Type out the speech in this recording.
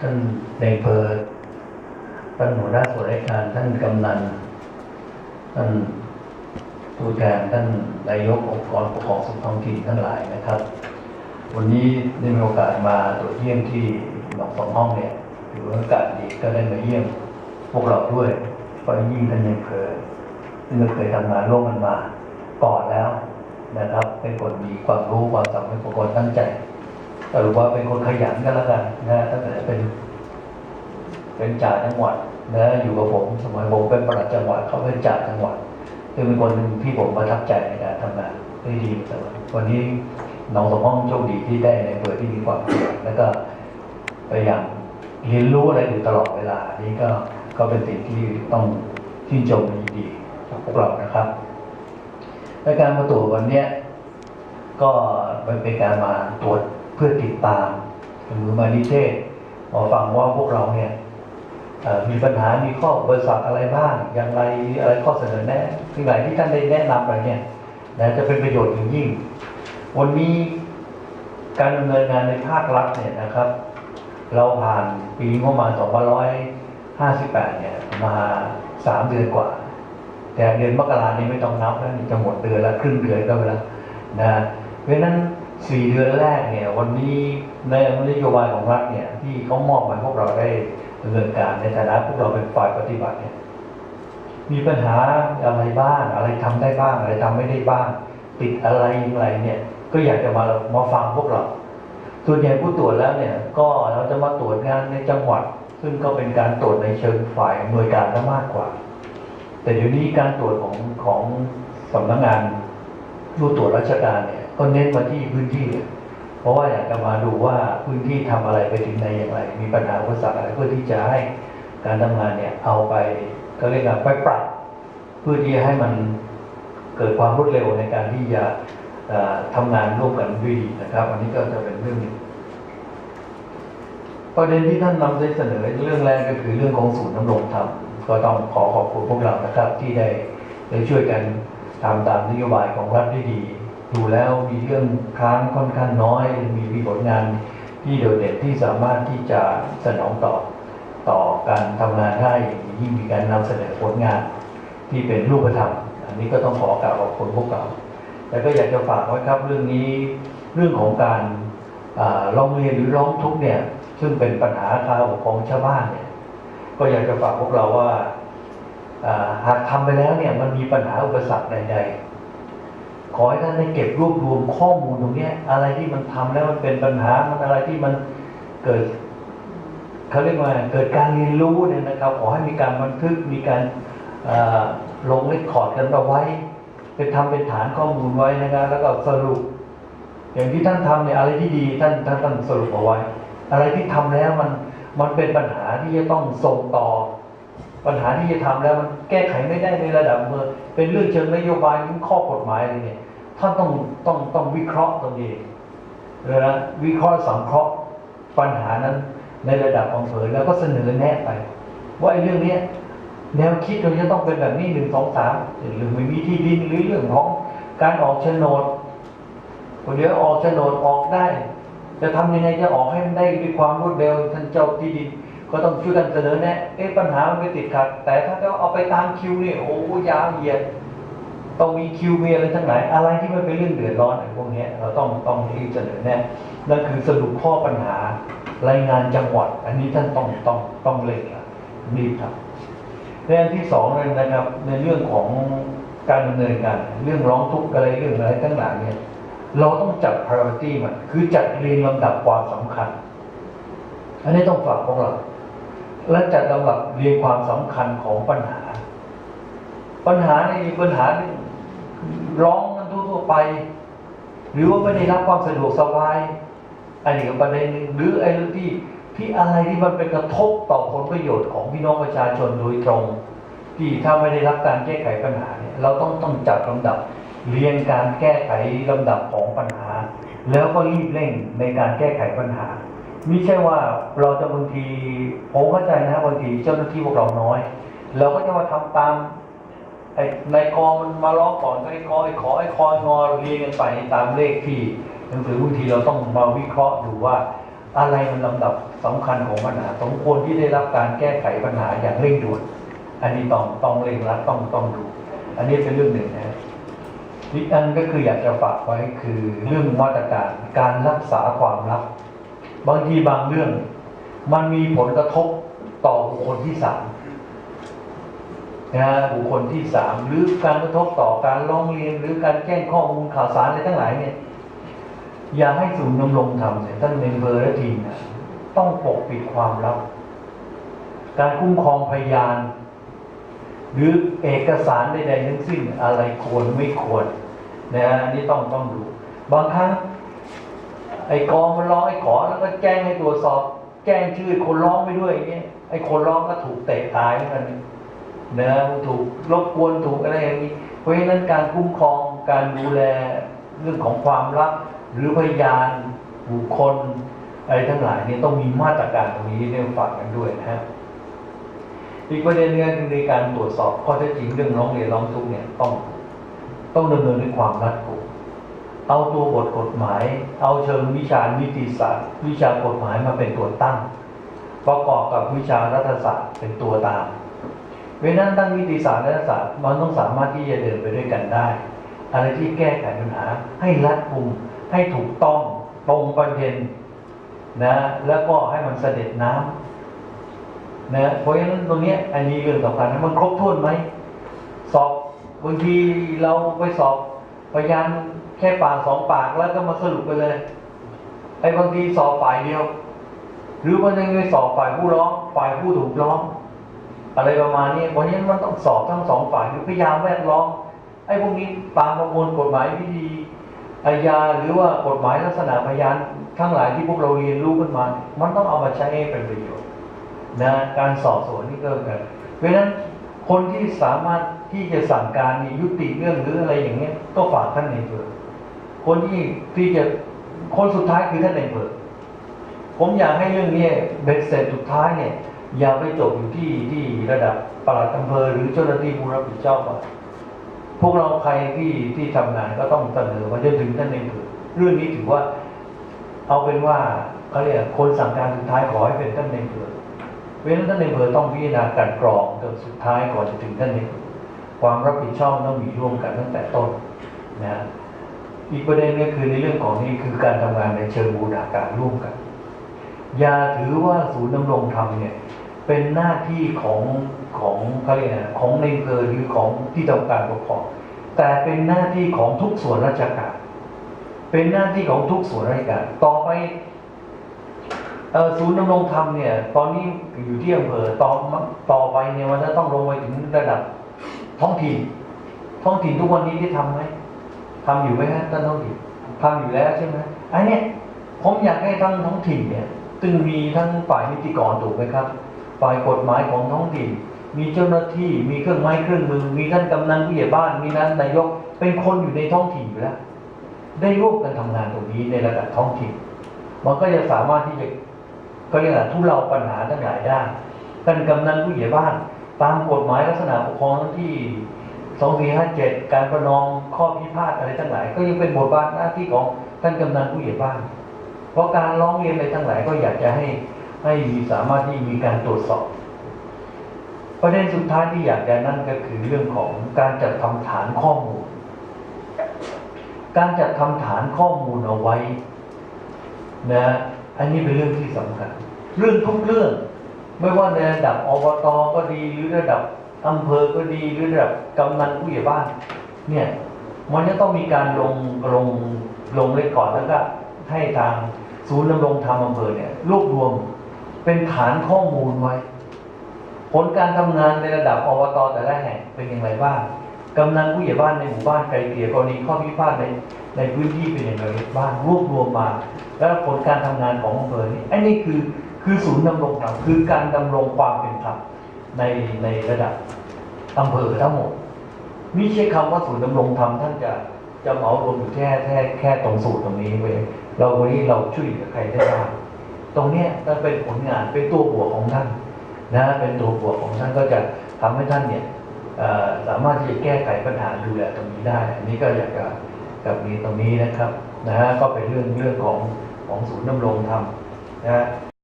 ท่านในอำเภอท่านหัวหน้าส่วนราชการท่านกำนันท่านผู้แทนท่านนายกองค์กรปกครองส่วนท้องถิ่นทั้งหลายนะครับ วันนี้ได้มีโอกาสมาตรวจเยี่ยมที่หนองสองห้องเนี่ยถือว่าโอกาสดีก็ได้มาเยี่ยมพวกเราด้วยเพราะยิ่งท่านในอำเภอซึ่งเราเคยทำงานร่วมกันมาก่อนแล้วนะครับเป็นคนมีความรู้ความสามารถเป็นคนตั้งใจ สรุปว่าเป็นคนขยันก็แล้วกันนะตั้งแต่เป็น เป็นจ่าจังหวัดนะอยู่กับผมสมัยผมเป็นประหลัดจังหวัดเขาเป็นจ่าจังหวัดซึ่งเป็นคนหนึ่งที่ผมประทับใจในการทำงานได้ดีแต่ว่าวันนี้น้องสมห้องโชคดีที่ได้ในเบอร์ที่มีความขยันแล้วก็พยายามเรียนรู้อะไรอยู่ตลอดเวลา นี้ก็ก็เป็นสิ่งที่ต้องชื่นชมยินดีพวกเรานะครับในการมาตรวจวันเนี้ย ก็มันเป็นการมาตรวจเพื่อติดตาม หรือมานิเทศมาฟังว่าพวกเราเนี่ยมีปัญหา มีข้ออุปสรรคอะไรบ้าง อย่างไร มีอะไรข้อเสนอแนะสิ่งไหนที่ท่านได้แนะนำอะไปเนี่ยนะจะเป็นประโยชน์อย่างยิ่ง วันนี้การดำเนินงานในภาครัฐเนี่ยนะครับ เราผ่านปีงบประมาณ2558 เนี่ย มาสามเดือนกว่า แต่เดือนมกรานี้ไม่ต้องนับแล้วนี่จะหมดเดือนละครึ่งเดือนก็ไปแล้วนะ ราะฉะนั้นสี่เดือนแรกเนี่ย วันนี้ในนโยบายของรัฐเนี่ย ที่เขามอบหมายพวกเราได้ดำเนินการในฐานะพวกเราเป็นฝ่ายปฏิบัติเนี่ย มีปัญหาอะไรบ้าง อะไรทำได้บ้าง อะไรทำไม่ได้บ้าง ติดอะไรอย่างไรเนี่ย ก็อยากจะมามาฟังพวกเราส่วนใหญ่ผู้ตรวจแล้วเนี่ย ก็เราจะมาตรวจงานในจังหวัด ซึ่งก็เป็นการตรวจในเชิงฝ่ายหน่วยการมากกว่า แต่เดี๋ยวนี้การตรวจของของสำนักงานผู้ตรวจราชการเนี่ย ก็เน้นมาที่พื้นที่ เพราะว่าอยากจะมาดูว่าพื้นที่ทำอะไรไปถึงไหนอย่างไร มีปัญหาอุปสรรคอะไรเพื่อที่จะให้การทำงานเนี่ยเอาไปก็เรียกว่าไปปรับ เพื่อที่จะให้มันเกิดความรวดเร็วในการที่จะเอ่อทำงานร่วมกันด้วยดีนะครับ อันนี้ก็จะเป็นเรื่องหนึ่งประเด็นที่ท่านนำได้เสนอเรื่องแรกก็คือเรื่องของศูนย์ดำรงธรรมก็ต้องขอขอบคุณพวกเรานะครับ ที่ได้ได้ช่วยกันทำตามนโยบายของรัฐได้ดี ดูแล้วมีเรื่องค้างค่อนข้างน้อย มีมีผลงานที่โดดเด่นที่สามารถที่จะสนองต่อต่อการทำงานได้ยิ่งมีการนำเสนอผลงาน ที่เป็นรูปธรรม อันนี้ก็ต้องขอกราบขอบคุณพวกเราแล้วก็อยากจะฝากไว้ครับเรื่องนี้เรื่องของการร้องเรียนหรือร้องทุกข์เนี่ยซึ่งเป็นปัญหาคาของชาวบ้านเนี่ยก็อยากจะฝากพวกเราว่าหากทำไปแล้วเนี่ยมันมีปัญหาอุปสรรคใดๆ ขอให้ท่านได้เก็บรวบรวมข้อมูลตรงนี้อะไรที่มันทำแล้วมันเป็นปัญหามันอะไรที่มันเกิดเขาเรียกว่าเกิดการเรียนรู้เนี่ยนะครับ ขอให้มีการบันทึกมีการลงเลคคอร์ดกันเอาไว้เป็นทำเป็นฐานข้อมูลไว้นะครับแล้วก็สรุป อย่างที่ท่านทำเนี่ยอะไรที่ดีท่านท่านท่านสรุปเอาไว้ อะไรที่ทำแล้วมันมันเป็นปัญหาที่จะต้องส่งต่อ ปัญหาที่จะทำแล้วมันแก้ไขไม่ได้ในระดับเมืองเป็นเรื่องเชิงนโยบายหรือข้อกฎหมายอะไรเนี่ยท่านต้องต้องต้องวิเคราะห์ตรงนี้นะวิเคราะห์สังเคราะห์ปัญหานั้นในระดับอำเภอแล้วก็เสนอแนะไป ว่าไอ้เรื่องเนี้ยแนวคิดเราจะต้องเป็นแบบนี้หนึ่งสองสามหรือไม่มีที่ดินหรือเรื่องของการออกโฉนดคนเดียวออกโฉนดออกได้ จะทำยังไงจะออกให้มันได้ด้วยความรวดเร็วท่านเจ้าที่ดิน ก็ต้องช่วยกันเสนอแนะเอ๊ะปัญหามันไม่ติดขัด แต่ถ้าเราเอาไปตามคิวเนี่ยโอ้ยาวเหยียดต้องมีคิวมีอะไรทั้งหลายอะไรที่มันเป็นเรื่องเดือดร้อนไอ้พวกนี้เราต้องต้องรีบเสนอแนะนั่นคือสรุปข้อปัญหารายงานจังหวัด อันนี้ท่านต้องต้องต้องเร่งละรีบครับในอันที่สองเลยนะครับในเรื่องของการดำเนินการเรื่องร้องทุกข์อะไรเรื่องอะไรทั้งหลายเนี่ยเราต้องจัด priority มันคือจัดเรียงลำดับความสำคัญ อันนี้ต้องฝากพวกเรา และจัดลำดับเรียงความสำคัญของปัญหา ปัญหาในปัญหาที่ร้องกันทั่วๆไป หรือว่าไม่ได้รับความสะดวกสบาย อันนี้ก็ประเด็นหนึ่งหรือไอ้เรื่องที่ที่อะไรที่มันเป็นกระทบต่อผลประโยชน์ของพี่น้องประชาชนโดยตรง ที่ถ้าไม่ได้รับการแก้ไขปัญหาเนี่ยเราต้องต้องจัดลำดับเรียงการแก้ไขลำดับของปัญหา แล้วก็รีบเร่งในการแก้ไขปัญหา ไม่ใช่ว่าเราจะบางทีผมเข้าใจนะบางทีเจ้าหน้าที่พวกเราน้อย เราก็จะมาทำตามไอ้ในกอมันมาร้องก่อนก็ไอ้กอไอ้ขอไอ้คอยงอเรียงกันไปตามเลขที่หนังสือบางทีเราต้องมาวิเคราะห์ดูว่า อะไรมันลำดับสำคัญของปัญหาสมควรที่ได้รับการแก้ไขปัญหาอย่างเร่งด่วนอันนี้ต้องต้องเร่งรัดต้องต้องดู อันนี้เป็นเรื่องหนึ่งนะอีกอันก็คืออยากจะฝากไว้คือเรื่องมาตรการการรักษาความลับ บางทีบางเรื่อง มันมีผลกระทบต่อบุคคลที่สามนะฮะบุคคลที่สามหรือการกระทบต่อการร้องเรียน หรือการแจ้งข้อมูลข่าวสารอะไรทั้งหลายเนี่ย อย่าให้ศูนย์ดำรงธรรมเนี่ยท่านเมมเบอร์และทีมนะต้องปกปิดความลับ การคุ้มครองพยาน หรือเอกสารใดๆทั้งสิ้นอะไรควรไม่ควรนะฮะอันนี่ต้องต้องดูบางครั้ง ไอ้กองมันร้องไอ้ขอแล้วก็แจ้งให้ตรวจสอบ แจ้งชื่อคนร้องไปด้วยอย่างเงี้ยไอ้คนร้องก็ถูกเตะตายเหมือนกันนะถูกรบกวนถูกอะไรอย่างนี้ เพราะฉะนั้นการคุ้มครองการดูแลเรื่องของความลับหรือพยานบุคคลอะไรทั้งหลายเนี่ยต้องมีมาตรการตรงนี้เรื่องฝากกันด้วยนะฮะอีกประเด็นหนึงในการตรวจสอบข้อเท็จจริงเรื่องร้องเรียนร้องทุกข์เนี่ยต้องต้องดำเนินด้วยความรัดกุม เอาตัวบทกฎหมาย เอาเชิงวิชานิติศาสตร์ วิชากฎหมายมาเป็นตัวตั้ง ประกอบกับวิชารัฐศาสตร์เป็นตัวตามเพรานั้นตั้งนิติศาสตร์และรัฐศาสตร์มันต้องสามารถที่จะเดินไปด้วยกันได้ อะไรที่แก้ไขปัญหา ให้รัดกุมให้ถูกต้องตรงประเด็นนะแล้วก็ให้มันเสด็จน้ำนะเพราะฉะนั้นตรงนี้อันนี้เรื่องสำคัญนะมันครบถ้วนไหมสอบบางทีเราไปสอบพยาน แค่ปากสองปากแล้วก็มาสรุปไปเลยไอ้บางทีสอบฝ่ายเดียว หรือว่ายังไปสอบฝ่ายผู้ร้องฝ่ายผู้ถูกร้อง อะไรประมาณนี้เพราะนั้นมันต้องสอบทั้งสองฝ่ายหรือพยานแวดล้อมไอ้พวกนี้ตามประมวลกฎหมายวิธีอาญาหรือว่ากฎหมายลักษณะพยานทั้งหลายที่พวกเราเรียนรู้กันมา มันต้องเอามาใช้ให้เป็นประโยชน์นะการสอบสวนนี่ก็เหมือนกันเพราะฉะนั้นคนที่สามารถที่จะสั่งการยุติเรื่องหรืออะไรอย่างเงี้ยก็ฝากท่านในเภอ คนที่ที่จะคนสุดท้ายคือท่านในอำเภอผมอยากให้เรื่องนี้เบ็ดเสร็จสุดท้ายเนี่ย อย่าไปจบอยู่ที่ที่ระดับปลัดอำเภอหรือเจ้าหน้าที่ผู้รับผิดชอบว่าพวกเราใครที่ที่ทำงานก็ต้องเสนอมาจนถึงท่านในอำเภอเรื่องนี้ถือว่า เอาเป็นว่าเขาเรียกคนสั่งการสุดท้ายขอให้เป็นท่านในอำเภอเพราะฉะนั้นท่านในอำเภอต้องพิจารณากลันกรองจนสุดท้ายก่อนจะถึงท่านในอำเภอความรับผิดชอบต้องมีร่วมกันตั้งแต่ต้นนะ อีกประเด็นก็คือในเรื่องของนี้คือการทำงานในเชิงบูรณาการร่วมกัน อย่าถือว่าศูนย์ดำรงธรรมเนี่ยเป็นหน้าที่ของของเขาเรียกนะของในอำเภอหรือของที่ทำการปกครองแต่เป็นหน้าที่ของทุกส่วนราชการ เป็นหน้าที่ของทุกส่วนราชการ ต่อไปศูนย์ดำรงธรรมเนี่ย ตอนนี้อยู่ที่อำเภอต่อต่อไปเนี่ยมันจะต้องลงไปถึงระดับท้องถิ่น ท้องถิ่นทุกวันนี้ได้ทำไหม ทำอยู่ไหมฮะท่านท้องถิ่นทำอยู่แล้วใช่ไหมอันเนี้ยผมอยากให้ทั้งท้องถิ่นเนี่ยซึ่งมีทั้งฝ่ายนิติกรถูกไหมครับ ฝ่ายกฎหมายของท้องถิ่น มีเจ้าหน้าที่มีเครื่องไม้เครื่องมือ มีท่านกำนันผู้ใหญ่บ้านมีนั้นนายกเป็นคนอยู่ในท้องถิ่นอยู่แล้ว ได้ร่วมกันทำงานตรงนี้ในระดับท้องถิ่น มันก็จะสามารถที่จะก็เรียกว่าทุเลาปัญหาทั้งหลายได้ท่านกำนันผู้ใหญ่บ้าน ตามกฎหมายลักษณะปกครองที่ 2457การประนอมข้อพิพาทอะไรทั้งหลาย ก็ยังเป็นบทบาทหน้าที่ของท่านกำนันผู้ใหญ่บ้าน เพราะการร้องเรียนอะไรทั้งหลายก็อยากจะให้ให้มีสามารถที่มีการตรวจสอบ ประเด็นสุดท้ายที่อยากจะนั่นก็คือเรื่องของการจัดทำฐานข้อมูล การจัดทำฐานข้อมูลเอาไว้นะอันนี้เป็นเรื่องที่สำคัญ เรื่องทุกเรื่อง ไม่ว่าในระดับอบตก็ดีหรือระดับ อำเภอก็ดีหรือระดับกำนันผู้ใหญ่บ้าน เนี่ยมันจะต้องมีการลงลงลงเลขก่อนแล้วก็ให้ทางศูนย์ดำรงธรรมอำเภอเนี่ยรวบรวมเป็นฐานข้อมูลไว้ ผลการทำงานในระดับอบตแต่ละแห่งเป็นอย่างไรบ้างกำนันผู้ใหญ่บ้านในหมู่บ้านไกลเกลี่ยกรณีข้อพิพาทในในพื้นที่เป็นอย่างไรบ้างรวบรวมมา แล้วผลการทำงานของอำเภอนี่ไอ้นี่คือคือศูนย์ดำรงธรรมคือการดำรงความเป็นธรรม ในในระดับอำเภอทั้งหมดไม่ใช่คำว่าศูนย์ดำรงธรรมท่านจะจะเหมารวมอยู่แค่แค่แค่ตรงสูตรตรงนี้เว้ยเราวันนี้เราช่วยเหลือใครได้บ้างตรงเนี้ยมันเป็นผลงานเป็นตัวบวกของท่านนะเป็นตัวบวกของท่านก็จะทำให้ท่านเนี่ยสามารถที่จะแก้ไขปัญหาดูแลตรงนี้ได้ อันนี้ก็อยากจะกับมีตรงนี้นะครับนะฮะก็เป็นเรื่องเรื่องของของศูนย์ดำรงธรรมนะฮะ